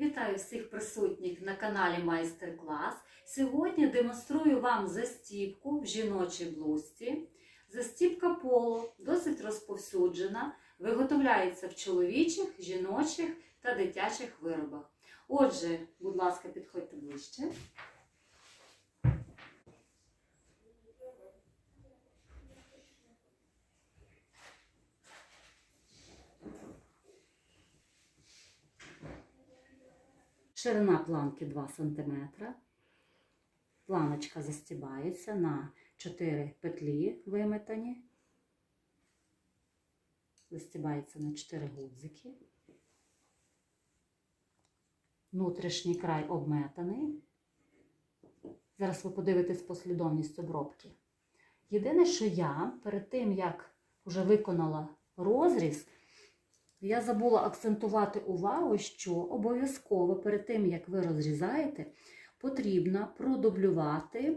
Вітаю всіх присутніх на каналі Майстер-клас. Сьогодні демонструю вам застіпку в жіночій блузці. Застіпка поло досить розповсюджена, виготовляється в чоловічих, жіночих та дитячих виробах. Отже, будь ласка, підходьте ближче. Ширина планки 2 см. Планочка застібається на 4 петлі виметані. Застібається на 4 гудзики. Внутрішній край обметаний. Зараз ви подивитесь послідовність обробки. Єдине, що я перед тим, як вже виконала розріз, я забула акцентувати увагу, що обов'язково перед тим, як ви розрізаєте, потрібно продублювати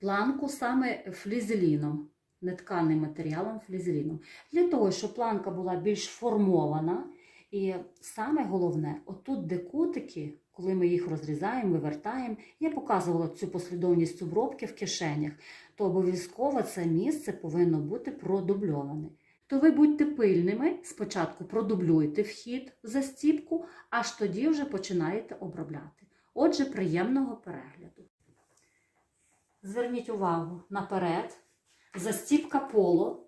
планку саме флізеліном, нетканим матеріалом флізеліном. Для того, щоб планка була більш формована. І саме головне, отут, де кутики, коли ми їх розрізаємо, вивертаємо, я показувала цю послідовність обробки в кишенях, то обов'язково це місце повинно бути продубльоване то ви будьте пильними, спочатку продублюйте вхід в застіпку, аж тоді вже починаєте обробляти. Отже, приємного перегляду. Зверніть увагу наперед, застіпка поло.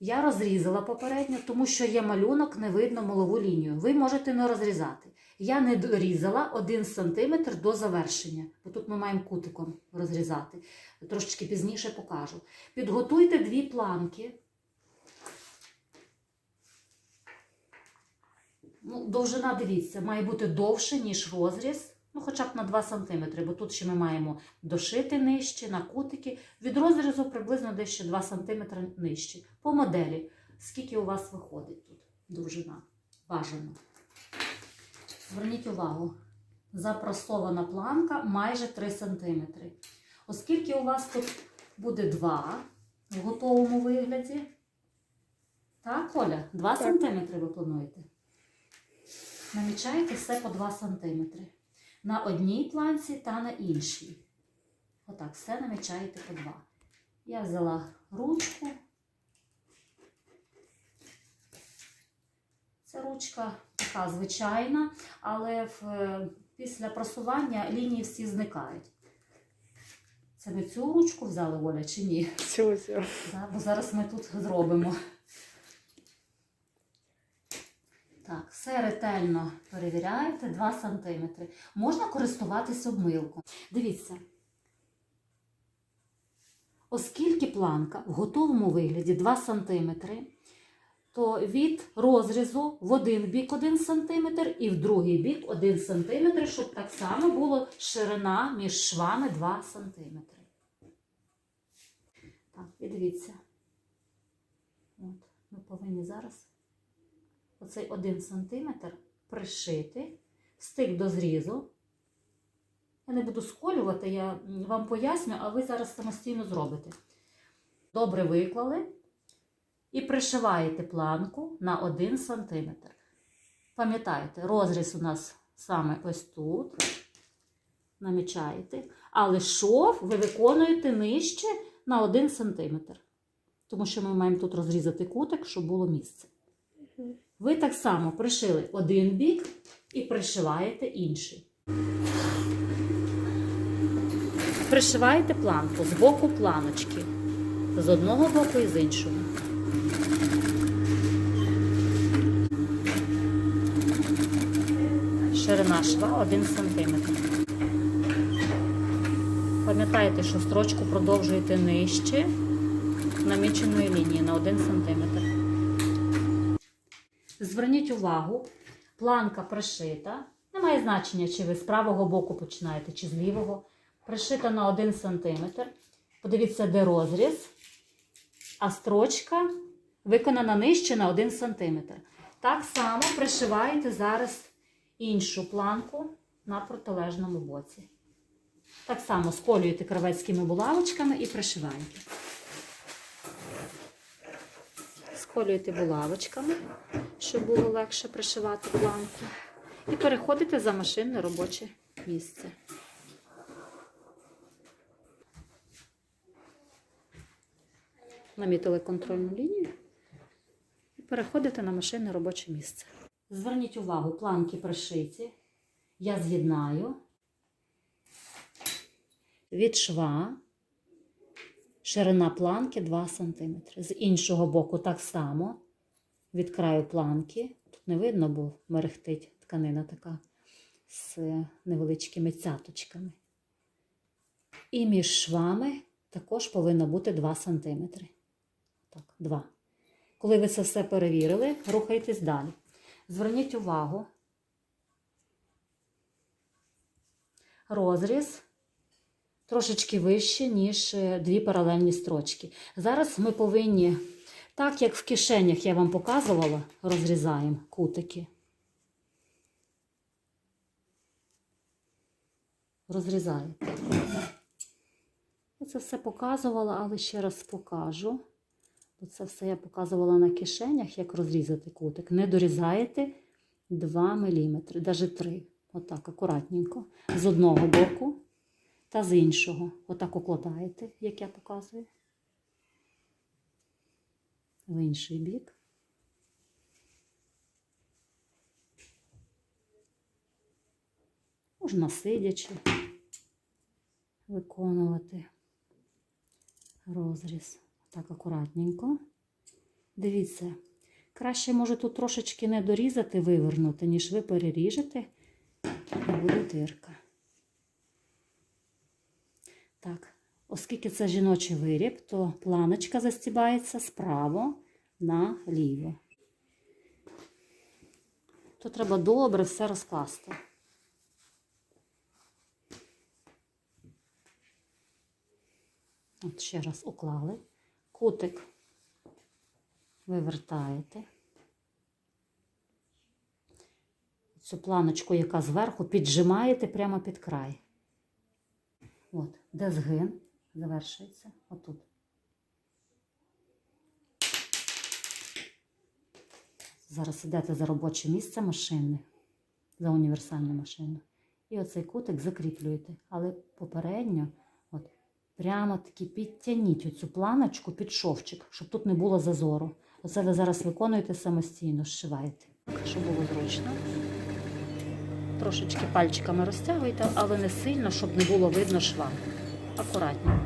Я розрізала попередньо, тому що є малюнок, не видно малову лінію. Ви можете не розрізати. Я не дорізала 1 см до завершення, бо тут ми маємо кутиком розрізати. Трошечки пізніше покажу. Підготуйте дві планки. Ну, довжина, дивіться, має бути довше, ніж розріз, ну хоча б на 2 см, бо тут ще ми маємо дошити нижче, на кутики. Від розрізу приблизно десь ще 2 см нижче. По моделі, скільки у вас виходить тут довжина? Бажано. Зверніть увагу, запрасована планка майже 3 см. Оскільки у вас тут буде 2 в готовому вигляді. Так, Оля, 2 Так. см ви плануєте? Намічаєте все по 2 см. На одній планці та на іншій. Отак, все намічаєте по 2. Я взяла ручку. Це ручка така звичайна, але в, е, після просування лінії всі зникають. Це ми цю ручку взяли, Оля, чи ні? Все, все. Да, бо зараз ми тут зробимо. Так, все ретельно перевіряєте 2 см. Можна користуватися обмилком. Дивіться. Оскільки планка в готовому вигляді 2 см, то від розрізу в один бік 1 см і в другий бік 1 см, щоб так само було ширина між швами 2 см. Так, і дивіться. От, ми повинні зараз оцей один сантиметр пришити, стик до зрізу. Я не буду сколювати, я вам поясню, а ви зараз самостійно зробите. Добре виклали і пришиваєте планку на 1 сантиметр. Пам'ятайте, розріз у нас саме ось тут. Намічаєте. Але шов ви виконуєте нижче на 1 см. Тому що ми маємо тут розрізати кутик, щоб було місце. Ви так само пришили один бік і пришиваєте інший. Пришиваєте планку з боку планочки. З одного боку і з іншого. Ширина шва 1 см. Пам'ятайте, що строчку продовжуєте нижче наміченої лінії на 1 см. Зверніть увагу, планка пришита. Немає значення, чи ви з правого боку починаєте, чи з лівого. Пришита на 1 см. Подивіться, де розріз, а строчка виконана нижче на 1 см. Так само пришиваєте зараз іншу планку на протилежному боці. Так само сколюєте кравецькими булавочками і пришиваєте. Сколюєте булавочками, щоб було легше пришивати планку. І переходите за машинне робоче місце. Намітили контрольну лінію і переходите на машинне робоче місце. Зверніть увагу, планки пришиті. Я з'єднаю від шва ширина планки 2 см. З іншого боку так само від краю планки. Тут не видно, бо мерехтить тканина така з невеличкими цяточками. І між швами також повинно бути 2 см. Так, 2. Коли ви це все перевірили, рухайтесь далі. Зверніть увагу. Розріз трошечки вище, ніж е, дві паралельні строчки. Зараз ми повинні, так як в кишенях я вам показувала, розрізаємо кутики. Розрізаєте. Я це все показувала, але ще раз покажу. Це все я показувала на кишенях, як розрізати кутик. Не дорізаєте 2 мм, навіть 3 Отак, акуратненько. З одного боку та з іншого. Отак укладаєте, як я показую. В інший бік. Можна сидячи виконувати розріз. Так, акуратненько. Дивіться, краще може тут трошечки не дорізати, вивернути, ніж ви переріжете, буде дирка. Так, оскільки це жіночий виріб, то планочка застібається справа наліво. То треба добре все розкласти. От ще раз уклали. Кутик вивертаєте. Цю планочку, яка зверху, піджимаєте прямо під край. От, де згин завершується. Отут. Зараз йдете за робоче місце машини, за універсальну машину. І оцей кутик закріплюєте. Але попередньо, от, прямо таки підтягніть оцю планочку під шовчик, щоб тут не було зазору. Оце ви зараз виконуєте самостійно, зшиваєте. Щоб було зручно. Трошечки пальчиками розтягуйте, але не сильно, щоб не було видно шва. Акуратненько.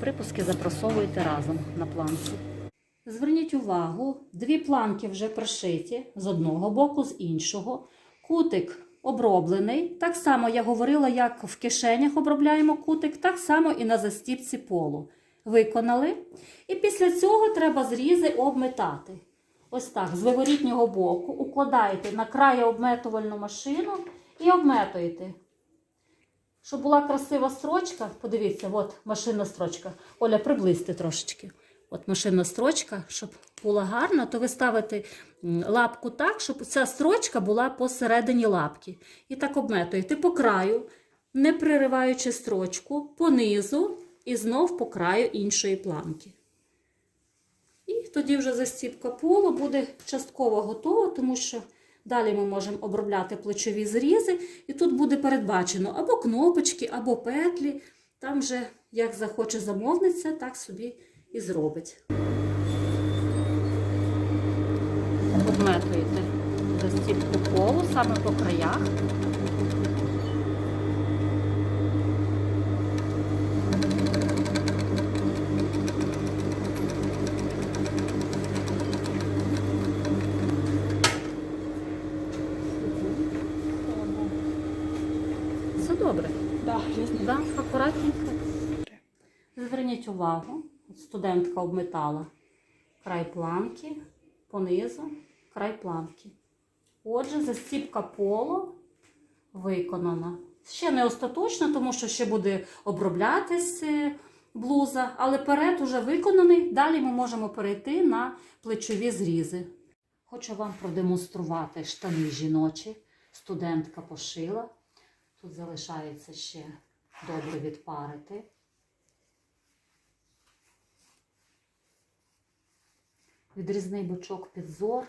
Припуски запрасовуйте разом на планці. Зверніть увагу, дві планки вже пришиті з одного боку, з іншого. Кутик оброблений. Так само я говорила, як в кишенях обробляємо кутик, так само і на застіпці полу. Виконали. І після цього треба зрізи обметати. Ось так, з виворітнього боку укладаєте на край обметувальну машину і обметуєте. Щоб була красива строчка, подивіться, от машинна строчка. Оля, приблизьте трошечки. От машинна строчка, щоб була гарна, то ви ставите лапку так, щоб ця строчка була посередині лапки. І так обметуєте по краю, не пририваючи строчку, понизу і знов по краю іншої планки. Тоді вже застіпка полу буде частково готова, тому що далі ми можемо обробляти плечові зрізи, і тут буде передбачено або кнопочки, або петлі. Там вже як захоче замовниця, так собі і зробить. Обметуєте застіпку полу саме по краях. Добре. Да, я. Да, акуратненько. Зверніть увагу, студентка обметала край планки, понизу, край планки. Отже, застіпка полу виконана. Ще не остаточно, тому що ще буде оброблятись е, блуза, але перед уже виконаний. Далі ми можемо перейти на плечові зрізи. Хочу вам продемонструвати штани жіночі. Студентка пошила. Тут залишається ще добре відпарити. Відрізний бочок підзор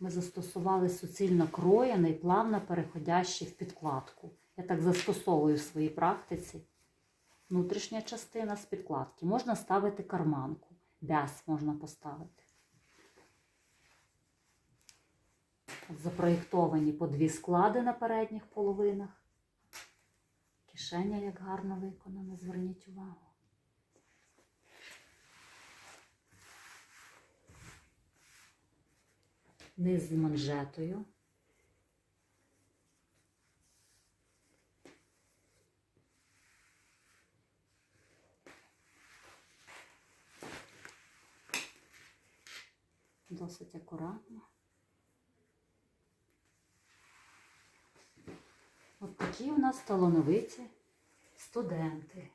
ми застосували суцільно кроєний, плавно переходящий в підкладку. Я так застосовую в своїй практиці. Внутрішня частина з підкладки. Можна ставити карманку. Бяс можна поставити. Запроєктовані по дві склади на передніх половинах. Кишеня як гарно виконана, зверніть увагу. Низ з манжетою. Досить акуратно. От такі у нас талановиті студенти.